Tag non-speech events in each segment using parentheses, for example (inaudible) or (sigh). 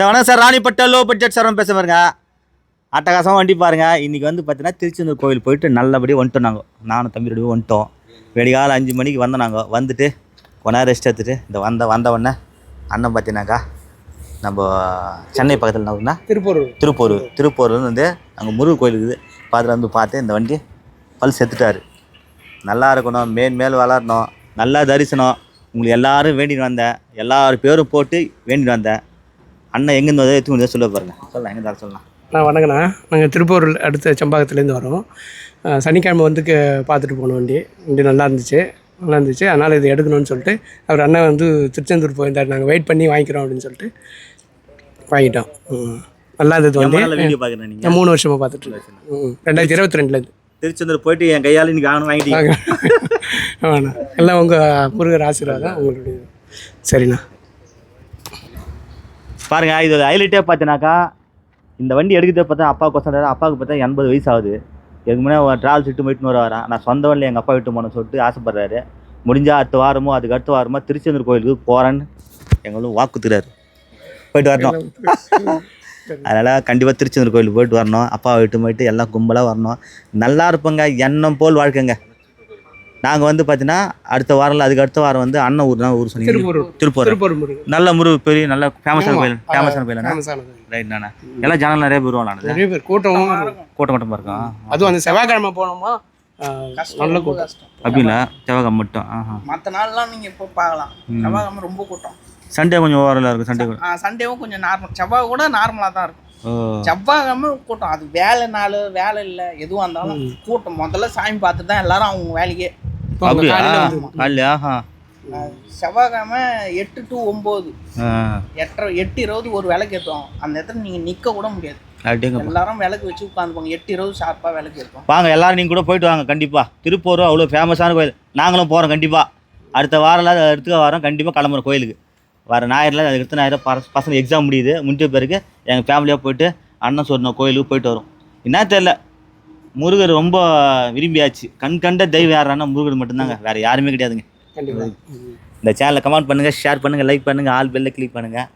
Sir வணக்கம் sir Ranipet low budget sir பேச பாருங்க. அட்டகாசமாக வண்டி பாருங்க. இன்றைக்கி வந்து பார்த்தீங்கன்னா திருச்செந்தூர் கோவில் போயிட்டு நல்லபடியாக வந்துட்டோம் நாங்கள் நானும் தம்பி ரெண்டு பேரும் வந்துட்டோம். வெடிகாலம் அஞ்சு மணிக்கு வந்தோம் நாங்கள் வந்துட்டு கொஞ்ச நேரம் ரெஸ்ட் எடுத்துட்டு இந்த வந்த வந்த உடனே அண்ணன் பார்த்தீங்கன்னாக்கா நம்ம சென்னை பக்கத்தில் என்ன திருப்பூர். திருப்பூர். திருப்பூர்ல வந்து அங்கே முருகன் கோயில் இருக்குது. பார்த்துட்டு வந்து பார்த்து இந்த வண்டி பல் செத்துட்டாரு நல்லா இருக்கணும். மேல் மேல் வளரணும். நல்லா தரிசனம். உங்களுக்கு எல்லாரும் வேண்டிட்டு வந்தேன். எல்லார் பேரும் போட்டு வேண்டிட்டு வந்தேன். அண்ணன் எங்கேருந்து வந்து எடுத்து வந்து சொல்ல பாருங்க. சொல்லலாம் எங்கே தர சொல்லலாம். நான் வணக்கண்ணா நாங்கள் திருப்பூர் அடுத்த செம்பாக்கத்துலேருந்து வரோம். சனிக்கிழமை வந்து பார்த்துட்டு போனோம் வண்டி. வண்டி நல்லா இருந்துச்சு. நல்லா இருந்துச்சு. அதனால் இது எடுக்கணும்னு சொல்லிட்டு அவர் அண்ணன் வந்து திருச்செந்தூர் போயிருந்தார். நாங்கள் வெயிட் பண்ணி வாங்கிக்கிறோம் அப்படின்னு சொல்லிட்டு வாங்கிட்டோம். நல்லா இருந்தது நீங்கள் நான் மூணு வருஷமாக பார்த்துட்டு இருக்கேன். ம். ரெண்டாயிரத்தி இருபத்தி ரெண்டுலேருந்து திருச்செந்தூர் போயிட்டு என் கையால் இன்னைக்கு வாங்கணும் வாங்கிட்டீங்க. ஆமாண்ணா எல்லாம் உங்கள் முருகர் ஆசீர்வாதம் உங்களுடைய. சரிண்ணா. பாருங்க இது ஹைலைட்டே பார்த்தீங்கன்னாக்கா இந்த வண்டி எடுக்கிறத பார்த்தா அப்பா கொசம் அப்பாவுக்கு பார்த்தா எண்பது வயசு ஆகுது. இதுக்கு முன்னாடி ட்ராவல்ஸ் விட்டு போயிட்டு வர வரேன் நான் சொந்த வண்டியில் எங்கள் அப்பா விட்டு போகணும்னு சொல்லிட்டு ஆசைப்படுறாரு. முடிஞ்சா அடுத்த வாரமோ அதுக்கு அடுத்த வாரமோ திருச்செந்தூர் கோயிலுக்கு போகிறேன்னு எங்களும் வாக்குத்துறாரு போயிட்டு வரணும். (laughs) அதனால் கண்டிப்பாக திருச்செந்தூர் கோயிலுக்கு போயிட்டு வரணும். அப்பா விட்டு போயிட்டு எல்லாம் கும்பலாக வரணும். நல்லா இருப்போங்க எண்ணம் போல் வாழ்க்கைங்க. நாங்கள் வந்து பார்த்தீங்கன்னா அடுத்த வாரம் அதுக்கு அடுத்த வாரம் வந்து அண்ணன் ஊர் தான் ஊர் சொன்னீங்க. திருப்பூர். திருப்பூர்? நல்ல முருகு பெரிய நல்ல ஃபேமஸான. கோயில் ஃபேமஸான கோயில். ஃபேமஸானது ரைட் நானே எல்லாம் ஜனங்கள் நிறைய பேர் வருவாங்க நிறைய பேர். கூட்டமும் இருக்கும். கூட்டம் கூட்டமாக இருக்கும் அதுவும் அந்த செவ்வாய்க்கிழமை போனோமா? நல்ல கூட்டம். அப்படிங்களா? செவ்வாய்க்கிழமை மட்டும். மற்ற நாள்லாம் நீங்கள் இப்போ பார்க்கலாம். செவ்வாய்க்கிழமை ரொம்ப கூட்டம். சண்டே கொஞ்சம் ஓவரில் இருக்கும் சண்டே கூட. ஆ, சண்டேவும் கொஞ்சம் நார்மல் செவ்வாய் கூட நார்மலாக தான் இருக்கும். செவ்வாய்க்கிழமை கூட்டம். அது வேலை நாள் வேலை இல்லை. எதுவாக இருந்தாலும் கூட்டம். முதல்ல சாமி பார்த்துட்டு தான் எல்லாரும் அவங்க வேலைக்கே அப்படியா? ஆஹா. செவ்வாய்க்கிழமை எட்டு டு ஒம்பது. எட்டரை எட்டு இருபது ஒரு விளக்கு ஏற்றுவோம் அந்த இடத்துல நீங்கள் நிற்க கூட முடியாது. எல்லாரும் விளக்கு வச்சு உட்காந்துப்பாங்க எட்டு இருபது ஷார்ப்பாக விளக்கு ஏற்றுவோம் வாங்க எல்லாரும் நீங்கள் கூட போயிட்டு வாங்க கண்டிப்பாக திருப்பூர் அவ்வளோ ஃபேமஸான கோயில். நாங்களும் போகிறோம் கண்டிப்பாக அடுத்த வாரம் அடுத்த வாரம் கண்டிப்பாக கிளம்புறோம் கோயிலுக்கு. வர ஞாயிறில் அதுக்கு அடுத்த ஞாயிறு பச- பசங்க எக்ஸாம் முடியுது முடிஞ்ச பிறகு எங்கள் ஃபேமிலியாக போயிட்டு அண்ணன் சொன்ன கோயிலுக்கு போயிட்டு வரோம். என்ன தெரில முருகர் ரொம்ப விரும்பியாச்சு. கண் கண்ட தெய்வம் யாருன்னா முருகர் மட்டும்தாங்க. வேறு யாருமே கிடையாதுங்க. இந்த சேனலை கமெண்ட் பண்ணுங்கள் ஷேர் பண்ணுங்கள் லைக் பண்ணுங்கள் ஆல் பெல்ல கிளிக் பண்ணுங்கள்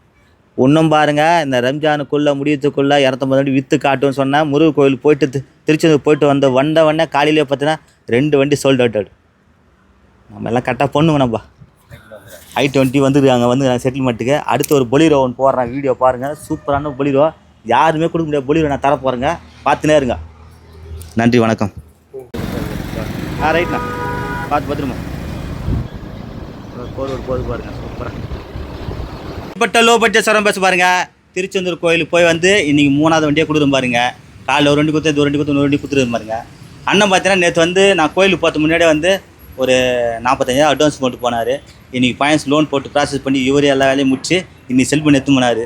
இன்னும் பாருங்கள் இந்த ரம்ஜானுக்குள்ளே முடியத்துக்குள்ளே இரநூத்தம்பது வண்டி விற்று காட்டுன்னு சொன்னால் முருகர் கோயில் போயிட்டு திருச்செந்தூர் போயிட்டு வந்த வந்த உடனே காலையிலே பார்த்தீங்கன்னா ரெண்டு வண்டி சோல்ட் அவுட் நம்ம எல்லாம் கரெக்டாக பொண்ணுங்க நம்ம. ஐ டுவெண்ட்டி வந்துருக்காங்க வந்து செட்டில்மெண்ட்டுக்கு அடுத்து ஒரு பொலிரோ ஒன்று போடுறேன் வீடியோ பாருங்கள் சூப்பரான பொலிரோ யாருமே கொடுக்க முடியாது பொலிரோ நான் தர போகிறேங்க பார்த்துனே இருங்க. நன்றி வணக்கம். ஆ ரைட்ண்ணா பார்த்து பத்திரமா. போது போது பாருங்க. சூப்பராக பட்ட லோ பட்ஜெட் சரம் பேச பாருங்க. திருச்செந்தூர் கோயிலுக்கு போய் வந்து இன்றைக்கி மூணாவது வண்டியை கொடுத்துரும் பாருங்க. காலையில் ஒரு வண்டி கொடுத்து ஒரு வண்டி கொடுத்து ஒரு வண்டி கொடுத்துரு பாருங்க. அண்ணன் பார்த்தீங்கன்னா நேற்று வந்து நான் கோயிலுக்கு போகிறது முன்னாடியே வந்து ஒரு நாற்பத்தஞ்சாயிரம் அட்வான்ஸ் போட்டு போனார். இன்றைக்கி ஃபைனான்ஸ் லோன் போட்டு ப்ராசஸ் பண்ணி இவரே எல்லா வேலையும் முடிச்சு இன்றைக்கி செல் எடுத்து போனார்.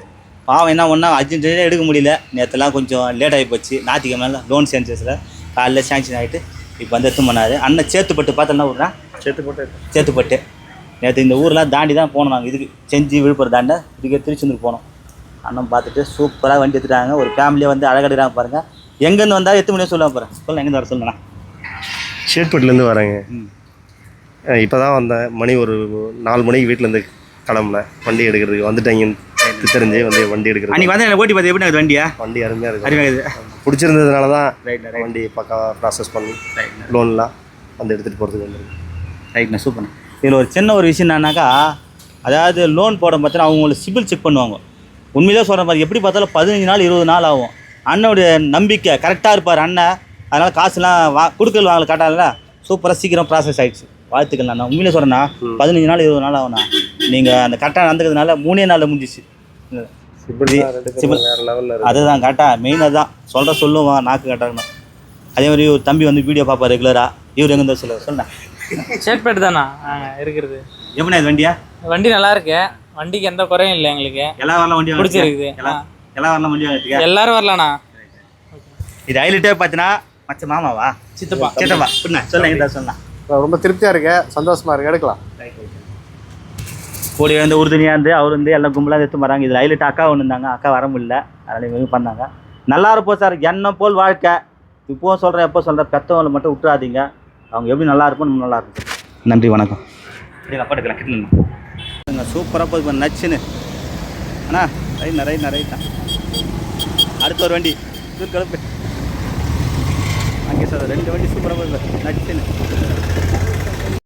பாவம் என்ன ஒன்றா அர்ஜென்ட்டாக எடுக்க முடியல. நேற்றுலாம் கொஞ்சம் லேட் ஆகி போச்சு. ஞாயிற்றுக்கிழமை லோன் சேஞ்சஸில் காலைல சேங்ஷன் ஆகிட்டு இப்போ வந்து எடுத்து போனார். அண்ணன் சேத்துப்பட்டு பார்த்தோன்னா விட்றேன் சேர்த்து போட்டு சேத்துப்பட்டு. நேற்று இந்த ஊர்லாம் தாண்டி தான் போனோம் நாங்கள் இதுக்கு செஞ்சு விழுப்புரம் தாண்ட இதுக்கு திருச்செந்தூர் போனோம். அண்ணன் பார்த்துட்டு சூப்பராக வண்டி எடுத்துட்டாங்க. ஒரு ஃபேமிலியை வந்து அழகடிக்கிறாங்க பாருங்கள் எங்கேருந்து வந்தால் எத்தனை மணியாக சொல்லுவாங்க பாருங்க சொல்லுங்க எங்கேருந்து வர சொல்லுங்கண்ணா. ஷேட்பேட்லேருந்து வரேங்க. இப்போ தான் வந்தேன். மணி ஒரு நாலு மணிக்கு வீட்டிலேருந்து கிளம்புனேன். வண்டி எடுக்கிறதுக்கு வந்துட்டேங்க தெரிஞ்சு வந்து வண்டி எடுக்கிறது. அன்றைக்கி வந்து ஓட்டி பார்த்து எப்படி இருக்குது வண்டியா? வண்டி அருமையாக இருக்கும் அறிவாகுது பிடிச்சிருந்ததுனால தான் ரைட்ண்ணா ரைட் வண்டி பக்காவாக ப்ராசஸ் பண்ணி லோன்லாம் வந்து எடுத்துகிட்டு போகிறதுக்கு வந்துருக்கு ரைட்ண்ணா சூப்பர்ண்ணா இதில் ஒரு சின்ன ஒரு விஷயம் என்னன்னாக்கா அதாவது லோன் போட பார்த்தா அவங்கள சிபில் செக் பண்ணுவாங்க. உண்மையிலே சொல்கிற மாதிரி எப்படி பார்த்தாலும் பதினஞ்சு நாள் இருபது நாள் ஆகும். அண்ணனுடைய நம்பிக்கை கரெக்டாக இருப்பார் அண்ணன் அதனால் காசுலாம் வா கொடுக்கல் வாங்கல காட்டால சூப்பராக சீக்கிரம் ப்ராசஸ் ஆயிடுச்சு. வாழ்த்துக்கள் நான் உண்மையிலே சொல்கிறேன்னா பதினஞ்சு நாள் இருபது நாள் ஆகும்ண்ணா. நீங்கள் அந்த கரெக்டாக நடந்துக்கிறதுனால மூணே நாளில் முடிஞ்சிச்சு. அதுதான் கரெக்டாக மெயின் அதுதான். சொல்கிற சொல்லுவான் நாக்கு கரெக்டாகணும் அதே மாதிரி ஒரு தம்பி வந்து வீடியோ பார்ப்பார் ரெகுலராக இவர் எங்கே இருந்தால் சொல்ல சொல்லுண்ணா ஷேட்பேட் தானா? இருக்கிறது. எப்படிண்ணா இது வண்டியா? வண்டி நல்லா இருக்கு. வண்டிக்கு எந்த குறையும் இல்லை எங்களுக்கு. எல்லா வரலாம் வண்டியும் பிடிச்சிருக்குது. எல்லா எல்லா வரலாம் எடுத்துக்க எல்லாரும் வரலாண்ணா இது ஹைலைட்டே பார்த்தீங்கன்னா மச்ச மாமாவா? சித்தப்பா. சித்தப்பா. என்ன சொல்ல எங்க சொல்லலாம் ரொம்ப திருப்தியாக இருக்கு சந்தோஷமா இருக்கு எடுக்கலாம். கூடி வந்து உறுதுணையாக இருந்து அவர் வந்து எல்லாம் கும்பலாக எடுத்து வராங்க. இதில் ஹைலைட் அக்கா ஒன்று இருந்தாங்க. அக்கா வர முடியல. அதனால் இவங்க பண்ணாங்க. நல்லா இருப்போம் சார். எண்ணம் போல் வாழ்க்கை. இப்போ சொல்கிறேன் எப்போ சொல்கிறேன் பெற்றவங்களை மட்டும் விட்டுறாதீங்க. அவங்க எப்படி நல்லா இருப்போம் நம்ம நல்லா இருக்கும் நன்றி வணக்கம். அப்படியே கிட்டலாம் சூப்பராக போகுது நச்சுன்னு. அண்ணா ரைட் ரைட் ரைட் அடுத்த ஒரு வண்டி. இது கிளப்பு அங்கே சார் ரெண்டு வண்டி சூப்பராக